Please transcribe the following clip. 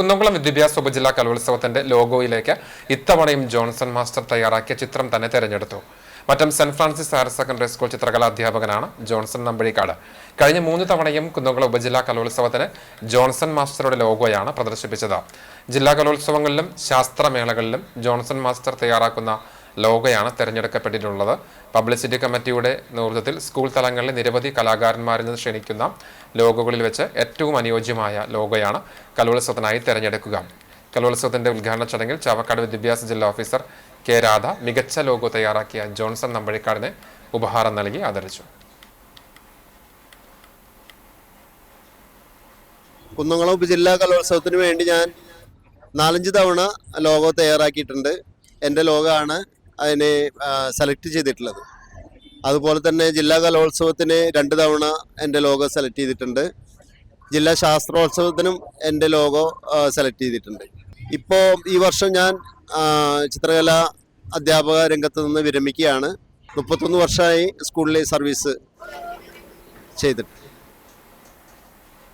കുന്നംകുളം വിദ്യാഭ്യാസ ഉപജില്ലാ കലോത്സവത്തിന്റെ ലോഗോയിലേക്ക് ഇത്തവണയും ജോൺസൺ മാസ്റ്റർ തയ്യാറാക്കിയ ചിത്രം തന്നെ തെരഞ്ഞെടുത്തു. Mattom Saint Francis higher secondary school ചിത്രകലാ അധ്യാപകനാണ് ജോൺസൺ നമ്പഴിക്കാട്. കഴിഞ്ഞ മൂന്ന് തവണയും കുന്നംകുളം ഉപജില്ലാ കലോത്സവത്തിന് ജോൺസൺ മാസ്റ്ററുടെ ലോഗോയാണ് പ്രദർശിപ്പിച്ചത്. ജില്ലാ കലോത്സവങ്ങളിലും ശാസ്ത്രമേളകളിലും ജോൺസൺ മാസ്റ്റർ തയ്യാറാക്കുന്ന ലോഗോയാണ് തിരഞ്ഞെടുക്കപ്പെട്ടിട്ടുള്ളത്. പബ്ലിസിറ്റി കമ്മിറ്റിയുടെ നേതൃത്വത്തിൽ സ്കൂൾ തലങ്ങളിലെ നിരവധി കലാകാരന്മാരിൽ നിന്ന് ക്ഷണിക്കുന്ന ലോഗോകളിൽ വെച്ച് ഏറ്റവും അനുയോജ്യമായ ലോഗോയാണ് കലോത്സവത്തിനായി തിരഞ്ഞെടുക്കുക. കലോത്സവത്തിന്റെ ഉദ്ഘാടന ചടങ്ങിൽ ചാവക്കാട് വിദ്യാഭ്യാസ ജില്ലാ ഓഫീസർ കെ രാധ മികച്ച ലോഗോ തയ്യാറാക്കിയ ജോൺസൺ നമ്പഴിക്കാടിന് ഉപഹാരം നൽകി ആദരിച്ചു. കുന്നംകുളം ഉപജില്ലാ കലോത്സവത്തിന് വേണ്ടി ഞാൻ നാലഞ്ച് തവണ ലോഗോ തയ്യാറാക്കിയിട്ടുണ്ട്. എന്റെ ലോഗോയാണ് അതിനെ സെലക്ട് ചെയ്തിട്ടുള്ളത്. അതുപോലെ തന്നെ ജില്ലാ കലോത്സവത്തിന് രണ്ട് തവണ എന്റെ ലോഗോ സെലക്ട് ചെയ്തിട്ടുണ്ട്. ജില്ലാ ശാസ്ത്രോത്സവത്തിനും എന്റെ ലോഗോ സെലക്ട് ചെയ്തിട്ടുണ്ട്. ഇപ്പോൾ ഈ വർഷം ഞാൻ ചിത്രകല അധ്യാപക രംഗത്ത് നിന്ന് വിരമിക്കുകയാണ്. മുപ്പത്തൊന്ന് വർഷമായി സ്കൂളിലെ സർവീസ് ചെയ്തിട്ട്